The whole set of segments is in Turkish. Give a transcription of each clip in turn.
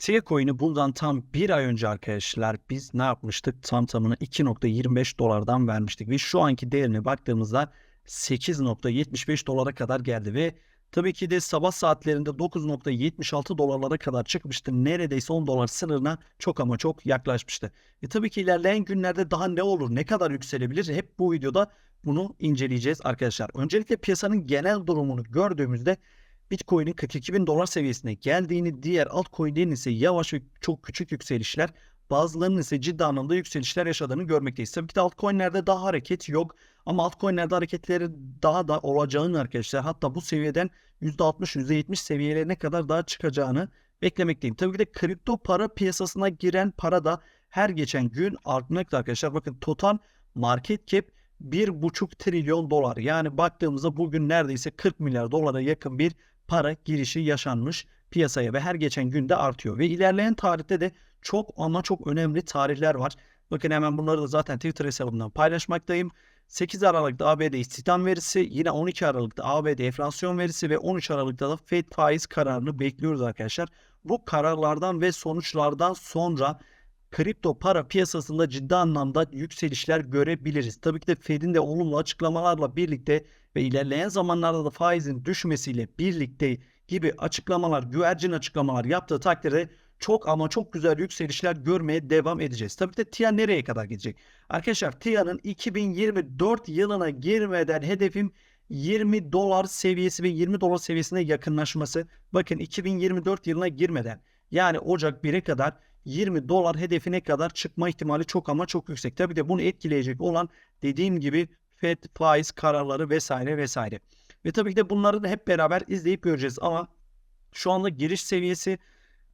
TIA coin'i bundan tam bir ay önce arkadaşlar biz ne yapmıştık? Tam tamına 2.25 dolardan vermiştik ve şu anki değerine baktığımızda 8.75 dolara kadar geldi ve tabii ki de sabah saatlerinde 9.76 dolarlara kadar çıkmıştı. Neredeyse 10 dolar sınırına çok ama çok yaklaşmıştı. E tabii ki ilerleyen günlerde daha ne olur, ne kadar yükselebilir? Hep bu videoda bunu inceleyeceğiz arkadaşlar. Öncelikle piyasanın genel durumunu gördüğümüzde Bitcoin'in 42 bin dolar seviyesine geldiğini, diğer altcoin'lerin ise yavaş ve çok küçük yükselişler, bazılarının ise ciddi anlamda yükselişler yaşadığını görmekteyiz. Tabii ki de altcoin'lerde daha hareket yok ama altcoin'lerde hareketleri daha da olacağını arkadaşlar hatta bu seviyeden %60, %70 seviyelerine kadar daha çıkacağını beklemekteyim. Tabii ki de kripto para piyasasına giren para da her geçen gün artmakta arkadaşlar. Bakın total market cap 1,5 trilyon dolar. Yani baktığımızda bugün neredeyse 40 milyar dolara yakın bir para girişi yaşanmış piyasaya ve her geçen günde artıyor. Ve ilerleyen tarihte de çok ama çok önemli tarihler var. Bakın hemen bunları da zaten Twitter hesabımdan paylaşmaktayım. 8 Aralık'ta ABD istihdam verisi, yine 12 Aralık'ta ABD enflasyon verisi ve 13 Aralık'ta da Fed faiz kararını bekliyoruz arkadaşlar. Bu kararlardan ve sonuçlardan sonra kripto para piyasasında ciddi anlamda yükselişler görebiliriz. Tabii ki de Fed'in de olumlu açıklamalarla birlikte ve ilerleyen zamanlarda da faizin düşmesiyle birlikte gibi açıklamalar, güvercin açıklamalar yaptığı takdirde çok ama çok güzel yükselişler görmeye devam edeceğiz. Tabii ki de TIA nereye kadar gidecek? Arkadaşlar TIA'nın 2024 yılına girmeden hedefim 20 dolar seviyesi ve 20 dolar seviyesine yakınlaşması. Bakın 2024 yılına girmeden yani Ocak 1'e kadar 20 dolar hedefine kadar çıkma ihtimali çok ama çok yüksek. Tabii de bunu etkileyecek olan dediğim gibi FED faiz kararları vesaire vesaire. Ve tabii ki de bunları da hep beraber izleyip göreceğiz ama şu anda giriş seviyesi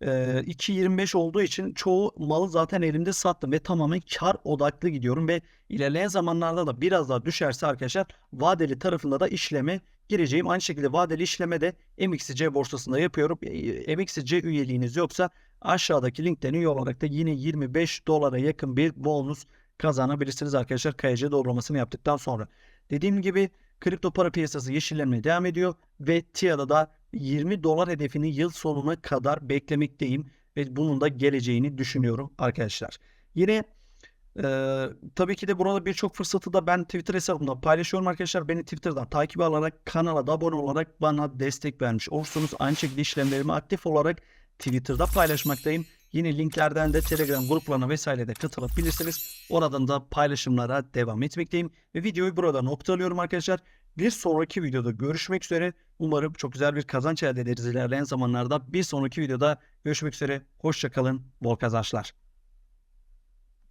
e, 2.25 olduğu için çoğu malı zaten elimde sattım ve tamamen kar odaklı gidiyorum ve ilerleyen zamanlarda da biraz daha düşerse arkadaşlar vadeli tarafında da işleme gireceğim. Aynı şekilde vadeli işleme de MXC borsasında yapıyorum. E, MXC üyeliğiniz yoksa aşağıdaki linkten üye olarak da yine 25 dolara yakın bir bonus kazanabilirsiniz arkadaşlar KYC doğrulamasını yaptıktan sonra. Dediğim gibi kripto para piyasası yeşillenmeye devam ediyor ve TIA'da da 20 dolar hedefini yıl sonuna kadar beklemekteyim ve bunun da geleceğini düşünüyorum arkadaşlar. Yine ee, tabii ki de burada birçok fırsatı da ben Twitter hesabımda paylaşıyorum arkadaşlar. Beni Twitter'dan takip alarak kanala da abone olarak bana destek vermiş olursunuz. Aynı şekilde işlemlerimi aktif olarak Twitter'da paylaşmaktayım. Yine linklerden de Telegram gruplarına vesairede katılabilirsiniz. Oradan da paylaşımlara devam etmekteyim. Ve videoyu burada noktalıyorum arkadaşlar. Bir sonraki videoda görüşmek üzere. Umarım çok güzel bir kazanç elde ederiz ilerleyen zamanlarda. Bir sonraki videoda görüşmek üzere. Hoşçakalın. Bol kazançlar.